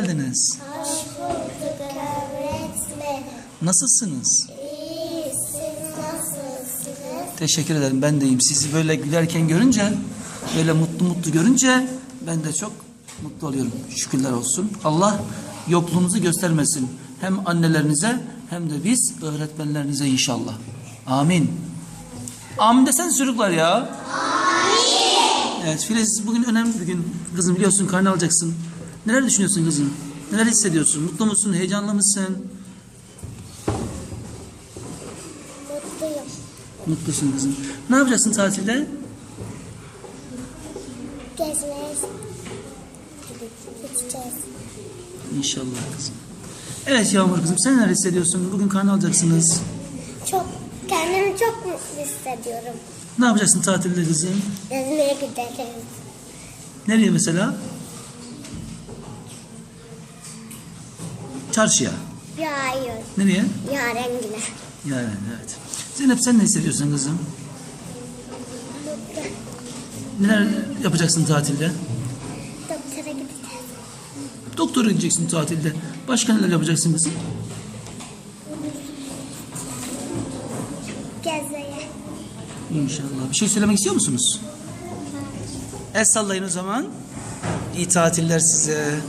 geldiniz. Hoş bulduk öğretmenim. Nasılsınız? İyi, siz nasılsınız? Teşekkür ederim. Ben de iyiyim. Sizi böyle gülerken görünce, böyle mutlu mutlu görünce ben de çok mutlu oluyorum. Şükürler olsun. Allah yokluğunuzu göstermesin. Hem annelerinize hem de biz öğretmenlerinize inşallah. Amin. Amin desene çocuklar ya. Amin. Evet Filiz bugün önemli bir gün. Kızım biliyorsun karne alacaksın. Neler düşünüyorsun kızım? Neler hissediyorsun? Mutlu musun? Heyecanlı mısın? Mutluyum. Mutlusun kızım. Ne yapacaksın tatilde? Gezmeye gideceğiz. İnşallah kızım. Evet Yağmur kızım sen neler hissediyorsun? Bugün karne alacaksınız. Çok, kendimi çok mutlu hissediyorum. Ne yapacaksın tatilde kızım? Gezmeye gideceğiz. Nereye mesela? Çarşıya. Ya hayır, Nereye? yarengile. Yani evet. Zeynep sen ne hissediyorsun kızım? Mutlu. Neler yapacaksın tatilde? Doktora gideceğiz. Doktora gideceksin tatilde. Başka neler yapacaksın kızım? Gezmeye. İnşallah. Bir şey söylemek istiyor musunuz? El sallayın o zaman. İyi tatiller size.